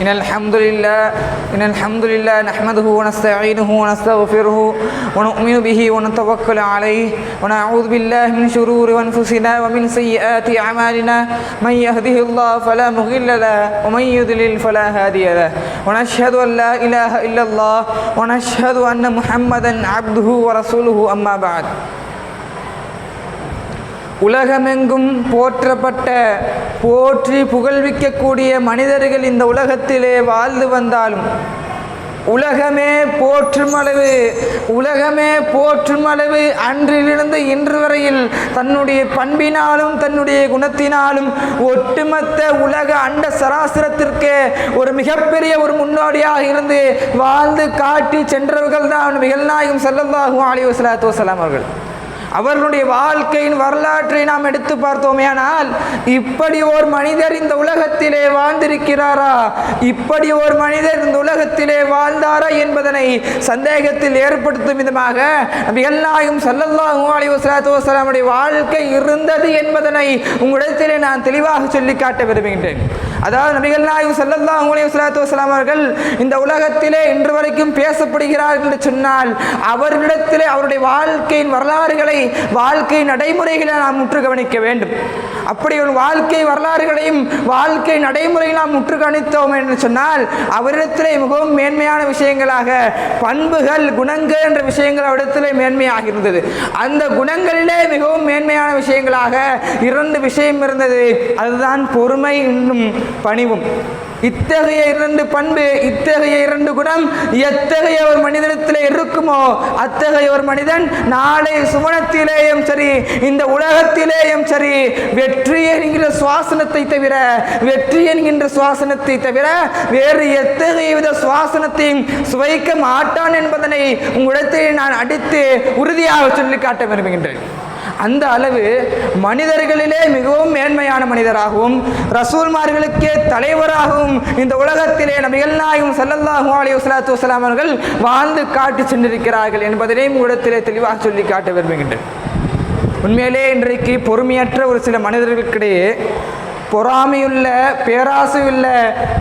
إن الحمد لله إن الحمد لله نحمده ونستعينه ونستغفره ونؤمن به ونتوكل عليه ونعوذ بالله من شرور أنفسنا ومن سيئات أعمالنا. من يهده الله فلا مضل له ومن يضلل فلا هادي له. ونشهد أن لا إله إلا الله ونشهد أن محمدا عبده ورسوله أما بعد. உலகமெங்கும் போற்றப்பட்ட போற்றி புகழ்விக்கக்கூடிய மனிதர்கள் இந்த உலகத்திலே வாழ்ந்து வந்தாலும் உலகமே போற்றும் அளவு உலகமே போற்றும் அளவு அன்றிலிருந்து இன்று வரையில் தன்னுடைய பண்பினாலும் தன்னுடைய குணத்தினாலும் ஒட்டுமொத்த உலக அண்ட சராசரத்திற்கு ஒரு மிகப்பெரிய ஒரு முன்னோடியாக இருந்து வாழ்ந்து காட்டி சென்றவர்கள் தான் மிகழ்நாயகம் செல்லந்தாகும் அலி வசலாத்து வசலாம் அவர்கள். அவர்களுடைய வாழ்க்கையின் வரலாற்றை நாம் எடுத்து பார்த்தோமேயானால் இப்படி ஒரு மனிதர் இந்த உலகத்திலே வாழ்ந்திருக்கிறாரா? இப்படி ஒரு மனிதர் இந்த உலகத்திலே வாழ்ந்தாரா என்பதனை சந்தேகத்தில் ஏற்படுத்தும் விதமாக நபிகள்நாயகம் சல்லல்லாஹு அலைஹி வஸல்லத்து வாழ்க்கை இருந்தது என்பதனை உங்களிடத்திலே நான் தெளிவாக சொல்லி காட்ட விரும்புகின்றேன். அதாவது நபிகள் நாயகம் செல்லல்லா உங்களையும் சலாத்து வஸலாம் அவர்கள் இந்த உலகத்திலே இன்று வரைக்கும் பேசப்படுகிறார்கள் என்று சொன்னால் அவர்களிடத்திலே அவருடைய வாழ்க்கையின் வரலாறுகளை வாழ்க்கை நடைமுறைகளை நாம் முற்று கவனிக்க வேண்டும். அப்படி ஒரு வாழ்க்கை வரலாறுகளையும் வாழ்க்கை நடைமுறைகளை நாம் முற்று கவனித்தோம் என்று சொன்னால் அவரிடத்திலே மிகவும் மேன்மையான விஷயங்களாக பண்புகள் குணங்கள் என்ற விஷயங்கள் அவரிடத்திலே மேன்மையாக இருந்தது. அந்த குணங்களிலே மிகவும் மேன்மையான விஷயங்களாக இரண்டு விஷயம் இருந்தது. அதுதான் பொறுமை இன்னும் பணிவும். இத்தகைய இரண்டு பண்பு இத்தகைய இரண்டு குணம் எத்தகைய ஒரு மனிதனத்தில் இருக்குமோ அத்தகைய ஒரு மனிதன் நாளை சுவனத்திலேயும் சரி இந்த உலகத்திலேயும் சரி வெற்றி என்கிற சுவாசனத்தை தவிர வெற்றி என்கின்ற சுவாசனத்தை தவிர வேறு எத்தகைய வித சுவாசனத்தையும் சுவைக்க மாட்டான் என்பதனை உங்களிடத்தில் நான் அடித்து உறுதியாக சொல்லி காட்ட விரும்புகின்றேன். அந்த அளவு மனிதர்களிலே மிகவும் மேன்மையான மனிதராகவும் ரசூல்மார்களுக்கே தலைவராகவும் இந்த உலகத்திலே நபிகள் நாயகம் சல்லல்லாஹு அலைஹி வஸலாத்து வஸலாம் அவர்கள் வாழ்ந்து காட்டி சென்றிருக்கிறார்கள் என்பதனையும் உங்களிடத்திலே தெளிவாக சொல்லி காட்ட விரும்புகின்றேன். உண்மையிலே இன்றைக்கு பொறுமையற்ற ஒரு சில மனிதர்களுக்கிடையே பொறாமையுள்ள பேராசையுள்ள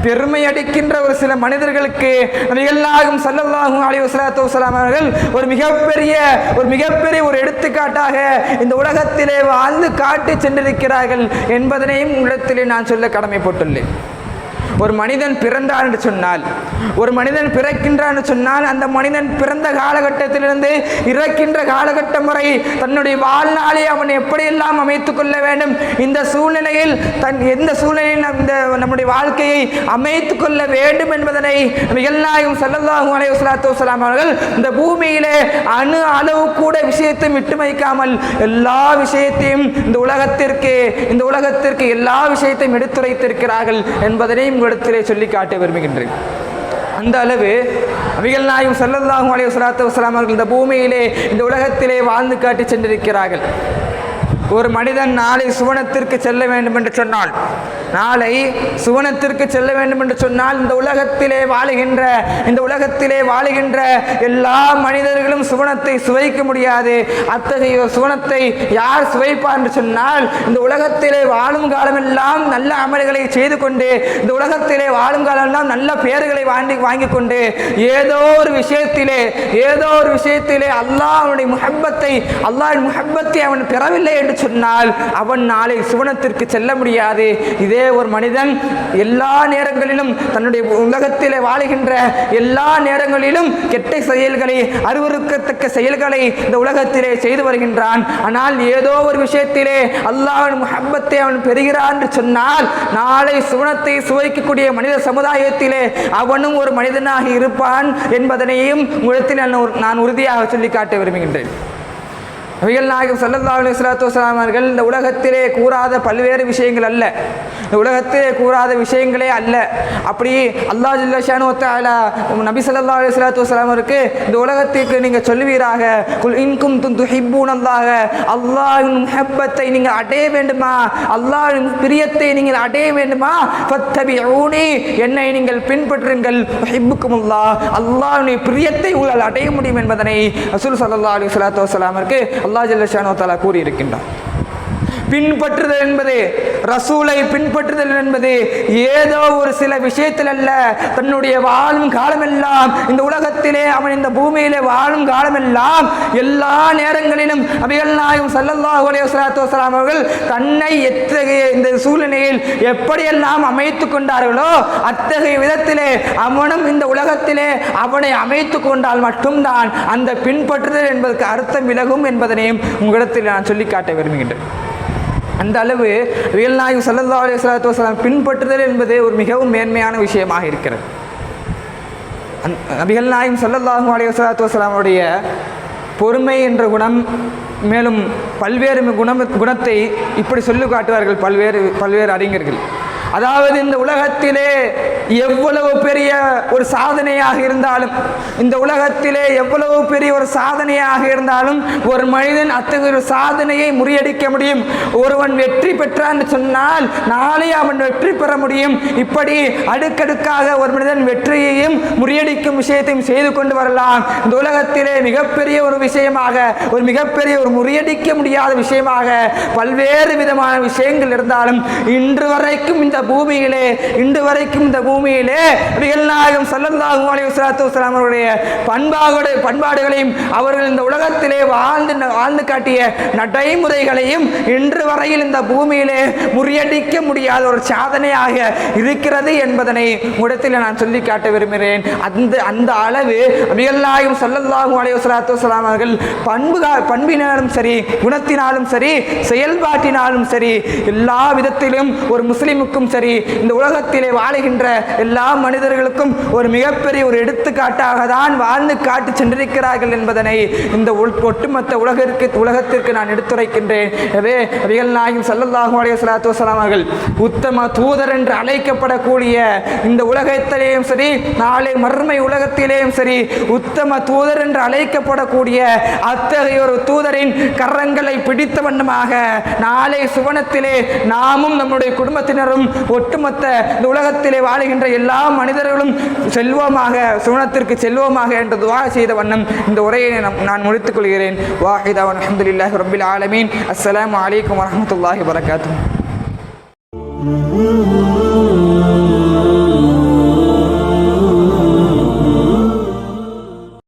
பெருமை அடிக்கின்ற ஒரு சில மனிதர்களுக்கு நபிகள்லாகும் சல்லல்லாஹும் அலி வசலாத்து வசலாம் அவர்கள் ஒரு மிகப்பெரிய ஒரு மிகப்பெரிய ஒரு எடுத்துக்காட்டாக இந்த உலகத்திலே வாழ்ந்து காட்டி சென்றிருக்கிறார்கள் என்பதனையும் உள்ளத்திலே நான் சொல்ல கடமைப்பட்டுள்ளேன். ஒரு மனிதன் பிறந்தான் என்று சொன்னால் ஒரு மனிதன் பிறக்கின்றான் என்று சொன்னால் அந்த மனிதன் பிறந்த காலகட்டத்திலிருந்து இறக்கின்ற காலகட்டம் வரை தன்னுடைய வாழ்நாளை அவன் எப்படியெல்லாம் அமைத்துக் கொள்ள வேண்டும்? இந்த சூழ்நிலையில் தன் எந்த சூழ்நிலையில் இந்த நம்முடைய வாழ்க்கையை அமைத்துக் கொள்ள வேண்டும் என்பதனை மிகநாயகம் சல்லல்லாஹு அலைஹி வலாம் அவர்கள் இந்த பூமியிலே அணு அளவு கூட விஷயத்தை விட்டு வைக்காமல் எல்லா விஷயத்தையும் இந்த உலகத்திற்கு இந்த உலகத்திற்கு எல்லா விஷயத்தையும் எடுத்துரைத்திருக்கிறார்கள் என்பதனை உங்களிடத்திலே சொல்லி காட்ட விரும்புகின்றேன். அந்த அளவு அவிகள் நாயும் சல்லல்லாஹும் அலைய சலாத்து வஸலாம் அவர்கள் இந்த பூமியிலே இந்த உலகத்திலே வாழ்ந்து காட்டி சென்றிருக்கிறார்கள். ஒரு மனிதன் நாளை சுவனத்திற்கு செல்ல வேண்டும் என்று சொன்னால் நாளை சுவனத்திற்கு செல்ல வேண்டும் என்று சொன்னால் இந்த உலகத்திலே வாழுகின்ற இந்த உலகத்திலே வாழுகின்ற எல்லா மனிதர்களும் சுவனத்தை சுவைக்க முடியாது. அத்தகைய சுவனத்தை யார் சுவைப்பார் என்று சொன்னால் இந்த உலகத்திலே வாழும் காலமெல்லாம் நல்ல அமல்களை செய்து கொண்டு இந்த உலகத்திலே வாழும் காலமெல்லாம் நல்ல பெயர்களை வாங்கி வாங்கி கொண்டு ஏதோ ஒரு விஷயத்திலே ஏதோ ஒரு விஷயத்திலே அல்லாஹ் அவனுடைய முகப்பத்தை அல்லாஹ் முகப்பத்தை அவன் பெறவில்லை என்று சொன்னால் அவன் நாளை சுவனத்திற்கு செல்ல முடியாது. இதே ஒரு மனிதன் எல்லா நேரங்களிலும் தன்னுடைய உலகத்திலே வாழுகின்ற எல்லா நேரங்களிலும் கெட்ட செயல்களை அருவருக்கத்தக்க செயல்களை இந்த உலகத்திலே செய்து வருகின்றான். ஆனால் ஏதோ ஒரு விஷயத்திலே அல்லாஹ்வின் முகப்பத்தை அவன் பெறுகிறான் என்று சொன்னால் நாளை சுவனத்தை சுவைக்கக்கூடிய மனித சமுதாயத்திலே அவனும் ஒரு மனிதனாக இருப்பான் என்பதனையும் உலகத்தில் நான் உறுதியாக சொல்லி காட்ட விரும்புகின்றேன். நபிகள் நாயகம் ஸல்லல்லாஹு அலைஹி ஸலாத்து அவர்கள் இந்த உலகத்திலே கூறாத பல்வேறு விஷயங்கள் அல்ல. இந்த உலகத்திலே கூறாத விஷயங்களே அல்ல. அப்படி அல்லாஹ் ஜில்லஷானு ஷானு நபி சல்லா அலி சலாத்து வலாம் இருக்கு இந்த உலகத்திற்கு நீங்க சொல்லுவீராக குல் இன் குன்தும் துஹிப்பூனல்லாஹ அல்லாஹின் முஹப்பத்தை நீங்கள் அடைய வேண்டுமா? அல்லாஹின் பிரியத்தை நீங்கள் அடைய வேண்டுமா? ஃபத்தபிஊனி என்னை நீங்கள் பின்பற்றுங்கள். உஹிப்புக்குமுல்லாஹ் அல்லாஹ்வின் பிரியத்தை உங்களால் அடைய முடியும் என்பதனை ரசூல் சல்லா அலி சலாத்து வலாம் இருக்கு அல்லா ஜில்லஷானு தாலா கூறியிருக்கின்றார். பின்பற்றுதல் என்பது ரசூலை பின்பற்றுதல் என்பது ஏதோ ஒரு சில விஷயத்தில் அல்ல தன்னுடைய வாழும் காலமெல்லாம் இந்த உலகத்திலே அவன் இந்த பூமியிலே வாழும் காலமெல்லாம் எல்லா நேரங்களிலும் அபிகள் நாயகம் சல்லல்லாஹு அலையாத்து வஸலாத்து அவர்கள் தன்னை எத்தகைய இந்த சூழ்நிலையில் எப்படியெல்லாம் அமைத்து கொண்டார்களோ அத்தகைய விதத்திலே அவனும் இந்த உலகத்திலே அவனை அமைத்து கொண்டால் மட்டும்தான் அந்த பின்பற்றுதல் என்பதற்கு அர்த்தம் விலகும் என்பதனையும் உங்களிடத்தில் நான் சொல்லி காட்ட விரும்புகின்றேன். அந்த அளவு ரியல் நாயகம் சல்லல்லா அலி சலாத்து வசலாம் பின்பற்றுதல் என்பது ஒரு மிகவும் மேன்மையான விஷயமாக இருக்கிறது. அந் நபிகள் நாயகம் சல்லல்லாஹு அலி வசலாத்து வஸலாமுடைய பொறுமை என்ற குணம் மேலும் பல்வேறு குணம் குணத்தை இப்படி சொல்லி காட்டுவார்கள் பல்வேறு பல்வேறு அறிஞர்கள். அதாவது இந்த உலகத்திலே எவ்வளவு பெரிய ஒரு சாதனையாக இருந்தாலும் இந்த உலகத்திலே எவ்வளவு பெரிய ஒரு சாதனையாக இருந்தாலும் ஒரு மனிதன் அத்தகைய ஒரு சாதனையை முறியடிக்க முடியும். ஒருவன் வெற்றி பெற்றான் சொன்னால் நாளை அவன் வெற்றி பெற முடியும். இப்படி அடுக்கடுக்காக ஒரு மனிதன் வெற்றியையும் முறியடிக்கும் விஷயத்தையும் செய்து கொண்டு வரலாம். இந்த உலகத்திலே மிகப்பெரிய ஒரு விஷயமாக ஒரு மிகப்பெரிய ஒரு முறியடிக்க முடியாத விஷயமாக பல்வேறு விதமான விஷயங்கள் இருந்தாலும் இன்று வரைக்கும் இந்த பூமியிலே இன்று வரைக்கும் இந்த பூமியிலே நாயகம் சல்லல்லாஹு அலைஹி வஸல்லத்து வஸலாம் அவருடைய பண்பாடு பண்பாடுகளையும் அவர்கள் இந்த உலகத்திலே வாழ்ந்து வாழ்ந்து காட்டிய நடைமுறைகளையும் இன்று வரையில் இந்த பூமியிலே முறியடிக்க முடியாத ஒரு சாதனையாக இருக்கிறது என்பதனை உடத்தில் நான் சொல்லி காட்ட விரும்புகிறேன். அந்த அந்த அளவு நபிகள் நாயகம் ஸல்லல்லாஹு அலைஹி வஸல்லத்து வஸலாம் அவர்கள் பண்பு பண்பினாலும் சரி குணத்தினாலும் சரி செயல்பாட்டினாலும் சரி எல்லா விதத்திலும் ஒரு முஸ்லிமுக்கும் சரி இந்த உலகத்திலே வாழுகின்ற எல்லா மனிதர்களுக்கும் ஒரு மிகப்பெரிய ஒரு எடுத்துக்காட்டாக தான் வாழ்ந்து காட்டி சென்றிருக்கிறார்கள் என்பதனை இந்த ஒட்டுமொத்த உலகிற்கு உலகத்திற்கு நான் எடுத்துரைக்கின்றேன். எனவே அவிகள் நாயும் சல்லல்லாஹு அலைய சலாத்து வலாம் அவர்கள் உத்தம தூதர் என்று அழைக்கப்படக்கூடிய இந்த உலகத்திலேயும் சரி நாளை மறுமை உலகத்திலேயும் சரி உத்தம தூதர் என்று அழைக்கப்படக்கூடிய அத்தகைய ஒரு தூதரின் கரங்களை பிடித்த வண்ணமாக நாளை சுவனத்திலே நாமும் நம்முடைய குடும்பத்தினரும் ஒட்டுமொத்த இந்த உலகத்திலே வாழுகின்ற எல்லா மனிதர்களும் செல்வமாக சுவனத்திற்கு செல்வமாக என்று துவா செய்த வண்ணம் இந்த உரையை நான் நான் முடித்துக் கொள்கிறேன். வாஹிதா அலமதுல்லாஹி ரபில் ஆலமீன். அஸ்ஸலாமு அலைக்கும் வரஹ்மத்துல்லாஹி வரகாத்துஹு